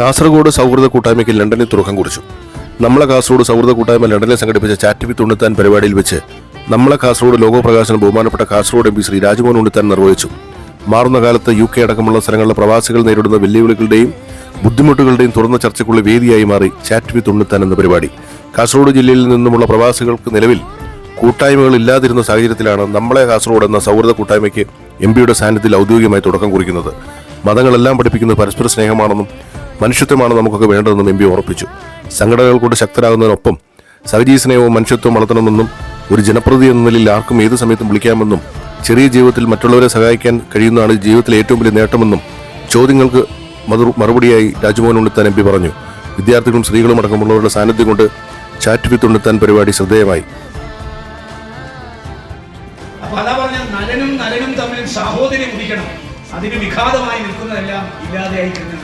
കാസർഗോഡ് സൗഹൃദ കൂട്ടായ്മയ്ക്ക് ലണ്ടനിൽ തുറക്കം കുറിച്ചു. നമ്മളെ കാസർഗോഡ് സൗഹൃദ കൂട്ടായ്മ ലണ്ടനിൽ സംഘടിപ്പിച്ച ചാറ്റ് വിത്ത് ഉണ്ണിത്താൻ പരിപാടിയിൽ വെച്ച് നമ്മളെ കാസർഗോഡ് ലോഗോ പ്രകാശനം ബഹുമാനപ്പെട്ട കാസർഗോഡ് എം പി ശ്രീ രാജ്മോഹൻ ഉണ്ണിത്താൻ നിർവഹിച്ചു. മാറുന്ന കാലത്ത് യു കെ അടക്കമുള്ള സ്ഥലങ്ങളിലെ പ്രവാസികൾ നേരിടുന്ന വെല്ലുവിളികളുടെയും ബുദ്ധിമുട്ടുകളുടെയും തുറന്ന ചർച്ചയ്ക്കുള്ള വേദിയായി മാറി ചാറ്റ് വിത്ത് ഉണ്ണിത്താൻ എന്ന പരിപാടി. കാസർഗോഡ് ജില്ലയിൽ നിന്നുമുള്ള പ്രവാസികൾക്ക് നിലവിൽ കൂട്ടായ്മകൾ ഇല്ലാതിരുന്ന സാഹചര്യത്തിലാണ് നമ്മളെ കാസർഗോഡ് എന്ന സൗഹൃദ കൂട്ടായ്മയ്ക്ക് എം പിയുടെ സാന്നിധ്യത്തിൽ ഔദ്യോഗികമായി തുടക്കം കുറിക്കുന്നത്. മതങ്ങളെല്ലാം പഠിപ്പിക്കുന്നത് പരസ്പര സ്നേഹമാണെന്നും മനുഷ്യത്വമാണ് നമുക്കൊക്കെ വേണ്ടതെന്നും എം പി ഉറപ്പിച്ചു. സംഘടനകൾ കൊണ്ട് ശക്തരാകുന്നതിനൊപ്പം സഹജീവ സ്നേഹവും മനുഷ്യത്വവും വളർത്തണമെന്നും ഒരു ജനപ്രതി എന്ന നിലയിൽ ആർക്കും ഏത് സമയത്തും വിളിക്കാമെന്നും ചെറിയ ജീവിതത്തിൽ മറ്റുള്ളവരെ സഹായിക്കാൻ കഴിയുന്നതാണ് ജീവിതത്തിലെ ഏറ്റവും വലിയ നേട്ടമെന്നും ചോദ്യങ്ങൾക്ക് മറുപടിയായി രാജ്മോഹൻ ഉണ്ണിത്താൻ എം പി പറഞ്ഞു. വിദ്യാർത്ഥികളും സ്ത്രീകളും അടക്കമുള്ളവരുടെ സാന്നിധ്യം കൊണ്ട് ചാറ്റ് വിത്ത് ഉണ്ണിത്താൻ പരിപാടി ശ്രദ്ധേയമായി. നരനും നരനും തമ്മിൽ അതിന് വിഘാതമായി നിൽക്കുന്നതെല്ലാം ഇല്ലാതെയായി കഴിഞ്ഞു